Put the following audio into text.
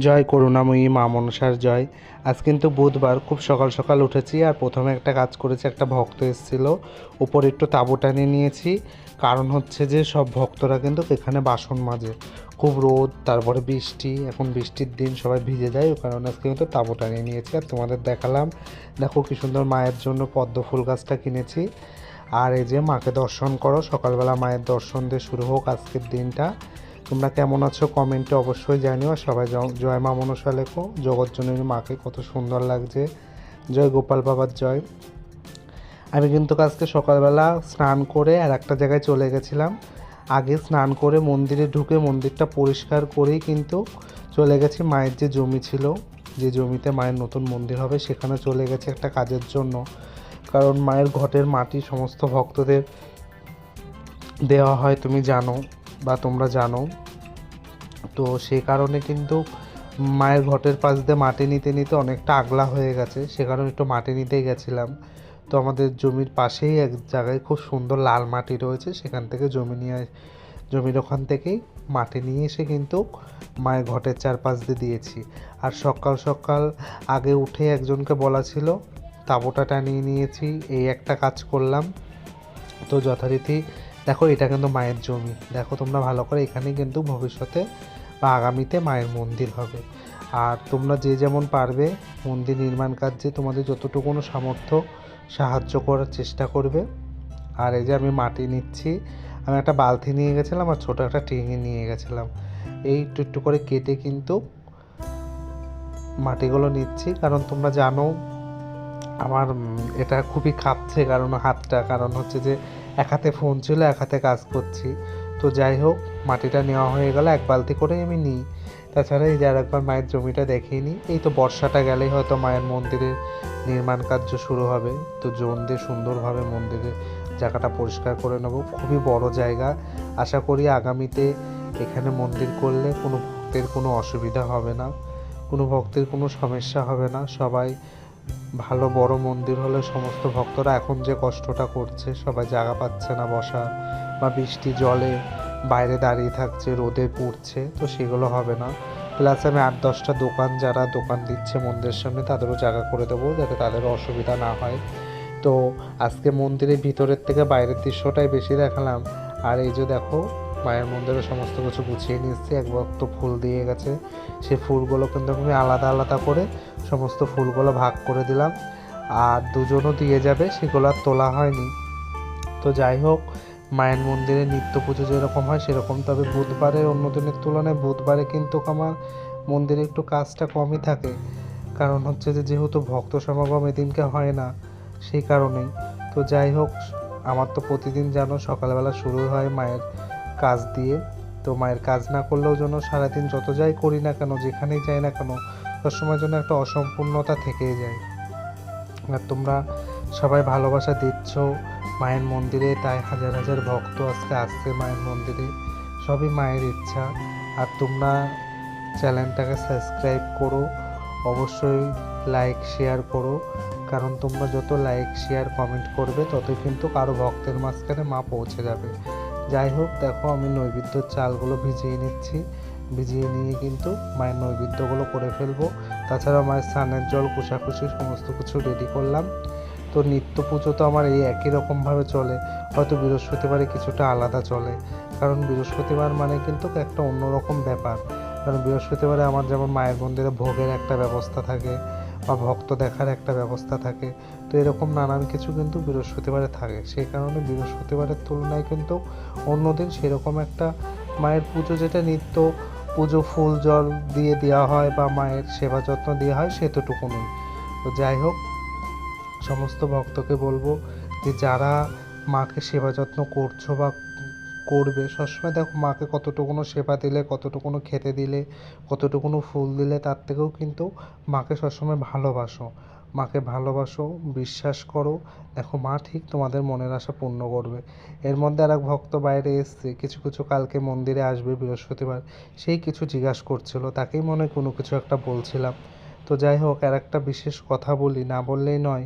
জয় করুণাময়ী মা মনসার জয়। আজ কিন্তু বুধবার খুব সকাল সকাল উঠেছি আর প্রথমে একটা কাজ করেছি, একটা ভক্ত এসেছিল। উপরে একটু তাঁবু টানিয়ে নিয়েছি। কারণ হচ্ছে যে সব ভক্তরা কিন্তু এখানে বাসন মাজে। খুব রোদ, তারপরে বৃষ্টি, এখন বৃষ্টির দিন সবাই ভিজে যায়, ওই কারণে আজকে কিন্তু তাঁবু টানিয়ে নিয়েছি। আর তোমাদের দেখালাম, দেখো কি সুন্দর মায়ের জন্য পদ্ম ফুল গাছটা কিনেছি। আর এই যে মাকে দর্শন করো, সকালবেলা মায়ের দর্শন দিয়ে শুরু হোক আজকের দিনটা। তোমরা কেমন আছো? কমেন্টে অবশ্যই জানিও। সবাই জয় মা মনসা লেখো। জগৎজননী মাকে কত সুন্দর লাগছে। জয় গোপাল বাবার জয়। আমি কিন্তু আজকে সকালবেলা স্নান করে আর একটা জায়গায় চলে গেছিলাম। আগে স্নান করে মন্দিরে ঢুকে মন্দিরটা পরিষ্কার করেই কিন্তু চলে গেছি। মায়ের যে জমি ছিল, যে জমিতে মায়ের নতুন মন্দির হবে, সেখানে চলে গেছে একটা কাজের জন্য। কারণ মায়ের ঘটের মাটি সমস্ত ভক্তদের দেওয়া হয়, তুমি জানো। বা তোমরা জানো। তো সে কারণে কিন্তু মায়ের ঘটের পাশ দিয়ে মাটি নিতে নিতে অনেকটা আগলা হয়ে গেছে। সে কারণে একটু মাটি নিতেই গেছিলাম। তো আমাদের জমির পাশেই এক জায়গায় খুব সুন্দর লাল মাটি রয়েছে। সেখান থেকে জমি নিয়ে জমির ওখান থেকেই মাটি নিয়ে এসে কিন্তু মায়ের ঘটের চারপাশ দিয়ে দিয়েছি। আর সকাল সকাল আগে উঠে একজনকে বলা ছিল, তাঁবুটা টানিয়ে নিয়েছি, এই একটা কাজ করলাম। তো যথারীতি দেখো, এটা কিন্তু মায়ের জমি। দেখো, তোমরা ভালো করে এখানে কিন্তু ভবিষ্যতে বা আগামীতে মায়ের মন্দির হবে। আর তোমরা যে যেমন পারবে, মন্দির নির্মাণ কার্যে তোমাদের যতটুকুনো সামর্থ্য সাহায্য করার চেষ্টা করবে। আর এই যে আমি মাটি নিচ্ছি, আমি একটা বালতি নিয়ে গেছিলাম আর ছোটো একটা টিঙি নিয়ে গেছিলাম। এই একটু একটু করে কেটে কিন্তু মাটিগুলো নিচ্ছি। কারণ তোমরা জানো, আমার এটা খুবই খাপছে কারণ হাতটা। কারণ হচ্ছে যে এক হাতে ফোন ছিল, এক হাতে কাজ করছি। তো যাই হোক, মাটিটা নেওয়া হয়ে গেল, এক বালতি করেই আমি নিই। তাছাড়া এই যে আর একবার মায়ের জমিটা দেখিয়ে নিই, এই তো বর্ষাটা গেলেই হয়তো মায়ের মন্দিরের নির্মাণ কার্য শুরু হবে। তো জোন দিয়ে সুন্দরভাবে মন্দিরের জায়গাটা পরিষ্কার করে নেব। খুবই বড় জায়গা। আশা করি আগামীতে এখানে মন্দির করলে কোনো ভক্তের কোনো অসুবিধা হবে না, কোনো ভক্তের কোনো সমস্যা হবে না। সবাই ভালো বড় মন্দির হলে সমস্ত ভক্তরা এখন যে কষ্টটা করছে, সবাই জায়গা পাচ্ছে না বসা বা বৃষ্টি জলে বাইরে দাঁড়িয়ে থাকছে, রোদে পুড়ছে, তো সেগুলো হবে না। প্লাস আমি আট দশটা দোকান যারা দোকান দিচ্ছে মন্দিরের সামনে, তাদেরও জায়গা করে দেবো যাতে তাদেরও অসুবিধা না হয়। তো আজকে মন্দিরের ভিতরের থেকে বাইরের দৃশ্যটাই বেশি দেখালাম। আর এই যে দেখো মায়ের মন্দিরে সমস্ত কিছু গুছিয়ে নিচ্ছি এক ভক্ত ফুল দিয়ে গেছে। সেই ফুলগুলো কিন্তু আমি আলাদা আলাদা করে সমস্ত ফুলগুলো ভাগ করে দিলাম। আর দুজনও দিয়ে যাবে, সেগুলো আর তোলা হয়নি। তো যাই হোক, মায়ের মন্দিরে নিত্য পুজো যেরকম হয় সেরকম। তবে বুধবারে, অন্য দিনের তুলনায় বুধবারে কিন্তু আমার মন্দিরে একটু কাজটা কমই থাকে। কারণ হচ্ছে যে, যেহেতু ভক্ত সমাগম এদিনকে হয় না, সেই কারণেই। তো যাই হোক, আমার তো প্রতিদিন জানো সকালবেলা শুরু হয় মায়ের কাজ দিয়ে। তো মায়ের কাজ না করলেও যেন সারাদিন যত যাই করি না কেন, যেখানেই যাই না কেন, সবসময় যেন একটা অসম্পূর্ণতা থেকেই যায়। আর তোমরা সবাই ভালোবাসা দিচ্ছ মায়ের মন্দিরে, তাই হাজার হাজার ভক্ত আজকে আসছে মায়ের মন্দিরে। সবই মায়ের ইচ্ছা। আর তোমরা চ্যানেলটাকে সাবস্ক্রাইব করো, অবশ্যই লাইক, শেয়ার করো। কারণ তোমরা যত লাইক, শেয়ার, কমেন্ট করবে, ততই কিন্তু কারও ভক্তের মাঝখানে মা পৌঁছে যাবে। যাই হোক, দেখো আমি নৈবেদ্য চালগুলো ভিজিয়ে নিচ্ছি। ভিজিয়ে নিয়ে কিন্তু মায়ের নৈবেদ্যগুলো করে ফেলব। তাছাড়া মায়ের স্নানের জল কুশাকুশি সমস্ত কিছু রেডি করলাম। তো নিত্য পুজো তো আমার এই একই রকমভাবে চলে। হয়তো বৃহস্পতিবারে কিছুটা আলাদা চলে। কারণ বৃহস্পতিবার মানে কিন্তু একটা অন্যরকম ব্যাপার। কারণ বৃহস্পতিবারে আমার যেমন মায়ের মন্দিরে ভোগের একটা ব্যবস্থা থাকে। বা ভক্ত দেখার একটা ব্যবস্থা থাকে। তো এরকম নানান কিছু কিন্তু বৃহস্পতিবারে থাকে। সেই কারণে বৃহস্পতিবারের তুলনায় কিন্তু অন্যদিন সেরকম একটা মায়ের পুজো যেটা নিত্য, পুজো ফুল, জল দিয়ে দেওয়া হয় বা মায়ের সেবা যত্ন দেওয়া হয় সেতটুকুনই তো যাই হোক, সমস্ত ভক্তকে বলব যে যারা মাকে সেবা যত্ন করছ বা করবে। সবসময় দেখো মাকে কতটুকুনো সেবা দিলে, কতটুকুনো খেতে দিলে, কতটুকুনো ফুল দিলে, তার থেকেও কিন্তু মাকে সবসময় ভালোবাসো। মাকে ভালোবাসো, বিশ্বাস করো। দেখো মা ঠিক তোমাদের মনের আশা পূর্ণ করবে। এর মধ্যে আর এক ভক্ত বাইরে এসছে। কিছু কিছু কালকে মন্দিরে আসবে বৃহস্পতিবার। সেই কিছু জিজ্ঞাসা করছিল। তাকেই মনে কোনো কিছু একটা বলছিলাম। তো যাই হোক, আর একটা বিশেষ কথা বলি। না বললেই নয়।